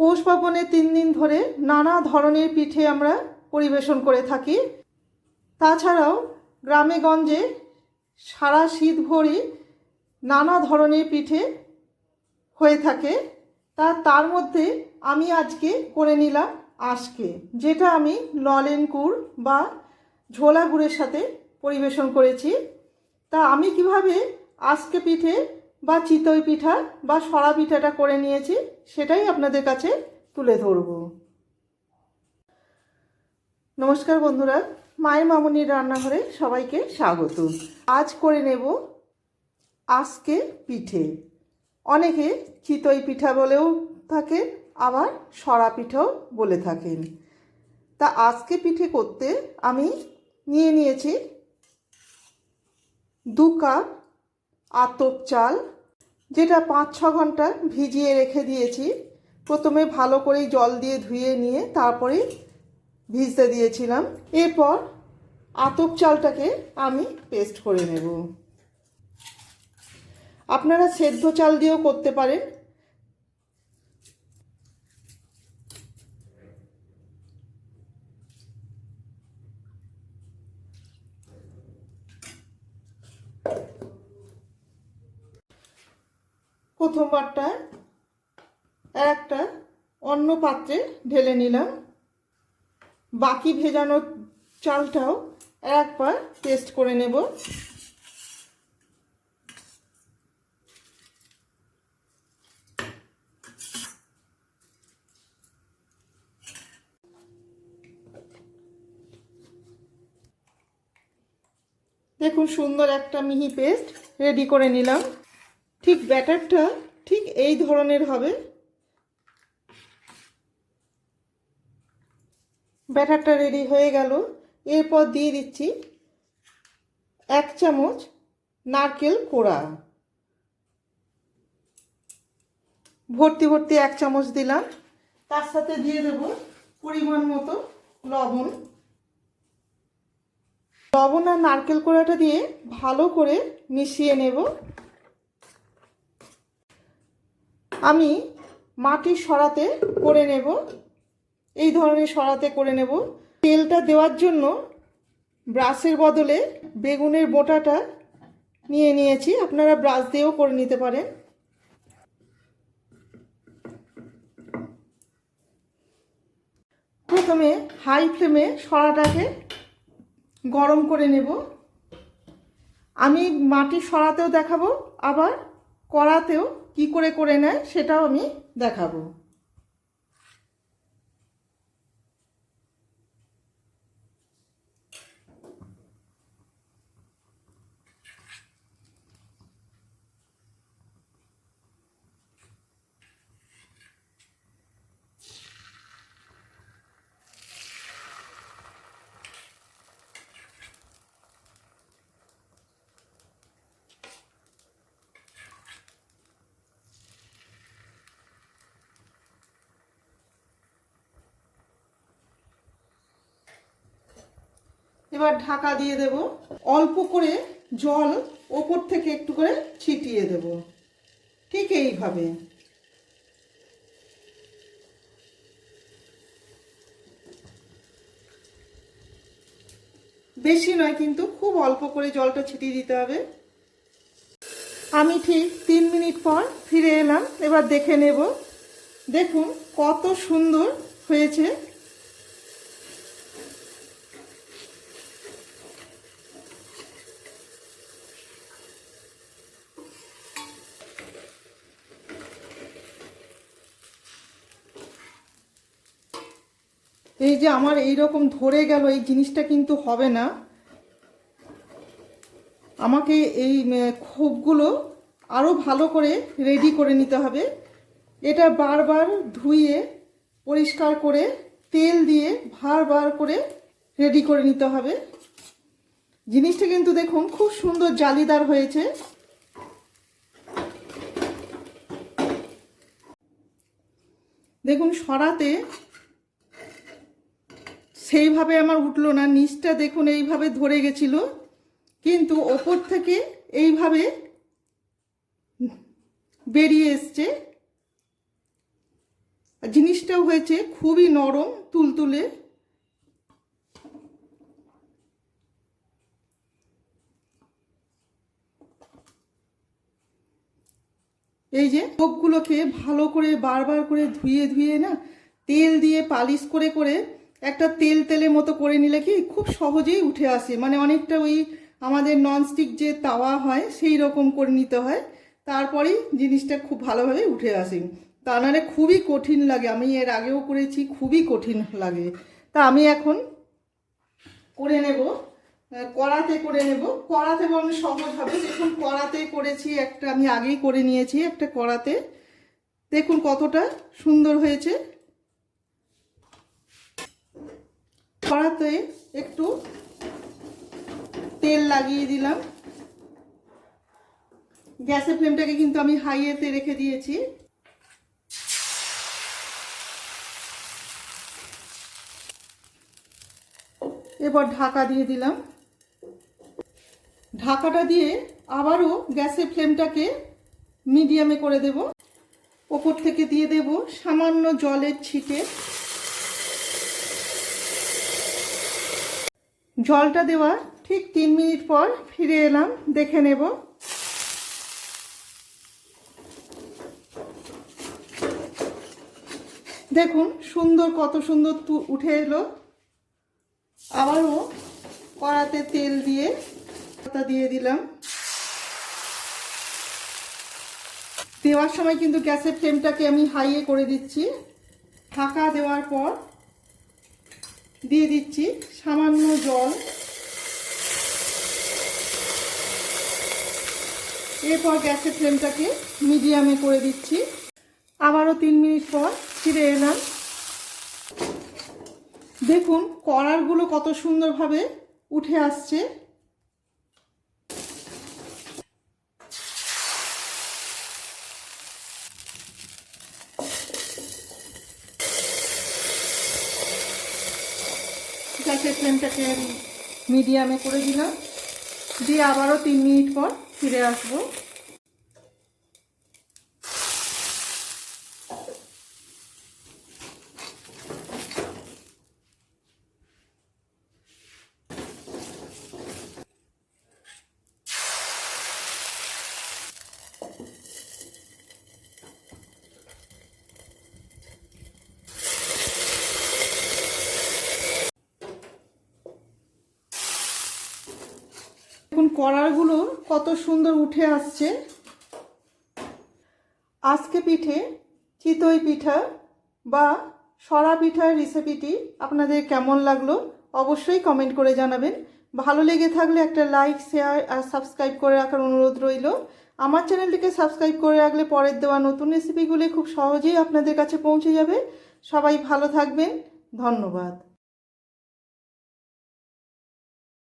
পৌষ পার্বণে তিন দিন ধরে নানা ধরনের পিঠে আমরা পরিবেশন করে থাকি। তাছাড়াও গ্রামে গঞ্জে সারা শীত ভরি নানা ধরনের পিঠে হয়ে থাকে। তা তার মধ্যে আমি আজকে করে নিলাম আজকে যেটা আমি ললেন গুড় বা ঝোলা গুড়ের সাথে পরিবেশন করেছি। তা আমি কীভাবে আজকে পিঠে বা চিতই পিঠা বা সরা পিঠাটা করে নিয়েছি, সেটাই আপনাদের কাছে তুলে ধরব। নমস্কার বন্ধুরা, মায়ের মামনির রান্নাঘরে সবাইকে স্বাগত। আজ করে নেব আজকে পিঠে। অনেকে চিতই পিঠা বলেও থাকেন, আবার সরা পিঠাও বলে থাকেন। তা আজকে পিঠে করতে আমি নিয়ে নিয়েছি দু কাপ আতপ চাল, যেটা পাঁচ ছ ঘণ্টা ভিজিয়ে রেখে দিয়েছি। প্রথমে ভালো করেই জল দিয়ে ধুয়ে নিয়ে তারপরে ভিজতে দিয়েছিলাম। এরপর আতপ চালটাকে আমি পেস্ট করে নেব। আপনারা সেদ্ধ চাল দিয়েও করতে পারেন। প্রথমবারটা একটা অন্য পাত্রে ঢেলে নিলাম। বাকি ভেজানো চালটাও একবার পেস্ট করে নেব। দেখুন সুন্দর একটা মিহি পেস্ট রেডি করে নিলাম। ঠিক ব্যাটারটা ঠিক এই ধরনের হবে। ব্যাটারটা রেডি হয়ে গেল। এরপর দিয়ে দিচ্ছি এক চামচ নারকেল কোড়া। ভর্তি ভর্তি এক চামচ দিলাম। তার সাথে দিয়ে দেব পরিমাণ মতো লবণ। লবণ আর নারকেল কোড়াটা দিয়ে ভালো করে মিশিয়ে নেব। আমি মাটির সরাতে করে নেব। এই ধরনের সরাতে করে নেব। তেলটা দেওয়ার জন্য ব্রাশের বদলে বেগুনের বোটাটা নিয়ে নিয়েছি। আপনারা ব্রাশ দিয়েও করে নিতে পারেন। প্রথমে হাই ফ্লেমে সরাটাকে গরম করে নেব। আমি মাটির সরাতেও দেখাবো, আবার কড়াতেও কি করে করে নেয় সেটাও আমি দেখাবো। এবার ঢাকা দিয়ে দেব। অল্প করে জল ওপর থেকে একটু করে ছিটিয়ে দেব। ঠিক এইভাবে। বেশি নয় কিন্তু খুব অল্প করে জলটা ছিটিয়ে দিতে হবে। আমি ঠিক তিন মিনিট পর ফিরে এলাম। এবার দেখে নেব। দেখুন কত সুন্দর হয়েছে এই যে আমার এই রকম ধরে গেল, এই জিনিসটা কিন্তু হবে না। আমাকে এই খোপগুলো আরও ভালো করে রেডি করে নিতে হবে। এটা বারবার ধুয়ে, পরিষ্কার করে, তেল দিয়ে বারবার করে রেডি করে নিতে হবে। জিনিসটা কিন্তু দেখুন, খুব সুন্দর জালিদার হয়েছে। দেখুন, সরাতে সেইভাবে আমার উঠল না, নিচটা দেখুন এইভাবে ধরে গেছিল, কিন্তু ওপর থেকে এইভাবে বেরিয়ে এসছে। জিনিসটাও হয়েছে খুবই নরম তুলতুলে। এই যে চোখগুলোকে ভালো করে বারবার করে ধুয়ে ধুয়ে না, তেল দিয়ে পালিশ করে করে একটা তেল তেলের মতো করে নিলে কি খুব সহজেই উঠে আসে। মানে অনেকটা ওই আমাদের ননস্টিক যে তাওয়া হয়, সেই রকম করে নিতে হয়। তারপরেই জিনিসটা খুব ভালোভাবে উঠে আসে। তা নাহলে খুবই কঠিন লাগে। আমি এর আগেও করেছি, খুবই কঠিন লাগে। তা আমি এখন করে নেব। কড়াতে করে নেব। কড়াতে বরং সহজ হবে। দেখুন, কড়াতে করেছি একটা, আমি আগেই করে নিয়েছি একটা কড়াতে। দেখুন কতটা সুন্দর হয়েছে। কড়াতে একটু তেল লাগিয়ে দিলাম। গ্যাসের ফ্লেমটাকে কিন্তু আমি হাইয়েতে রেখে দিয়েছি। এবার ঢাকা দিয়ে দিলাম। ঢাকাটা দিয়ে আবারও গ্যাসের ফ্লেমটাকে মিডিয়ামে করে দেব। ওপর থেকে দিয়ে দেব সামান্য জলের ছিটে। জলটা দেওয়ার ঠিক তিন মিনিট পর ফিরে এলাম, দেখে নেব। দেখুন, সুন্দর, কত সুন্দর তু- উঠে এলো। আবারও কড়াতে তেল দিয়ে পাতা দিয়ে দিলাম। দেওয়ার সময় কিন্তু গ্যাসের ফ্লেমটাকে আমি হাইয়ে করে দিচ্ছি। ঢাকা দেওয়ার পর দিয়ে দিচ্ছি সামান্য জল। এরপর গ্যাসের ফ্লেমটাকে মিডিয়ামে করে দিচ্ছি। আবারও তিন মিনিট পর ফিরে এলাম। দেখুন, কড়ারগুলো কত সুন্দরভাবে উঠে আসছে। গ্যাসের ফ্লেমটাকে মিডিয়ামে করে দিলাম। দিয়ে আবারও তিন মিনিট পর ফিরে আসব। দেখুন কড়ারগুলো কত সুন্দর উঠে আসছে। আজকে পিঠে চিতই পিঠা বা সরা পিঠার রেসিপিটি আপনাদের কেমন লাগল অবশ্যই কমেন্ট করে জানাবেন। ভালো লেগে থাকলে একটা লাইক শেয়ার আর সাবস্ক্রাইব করে রাখার অনুরোধ রইল। আমার চ্যানেলটিকে সাবস্ক্রাইব করে রাখলে পরের দেওয়া নতুন রেসিপিগুলি খুব সহজেই আপনাদের কাছে পৌঁছে যাবে। সবাই ভালো থাকবেন। ধন্যবাদ।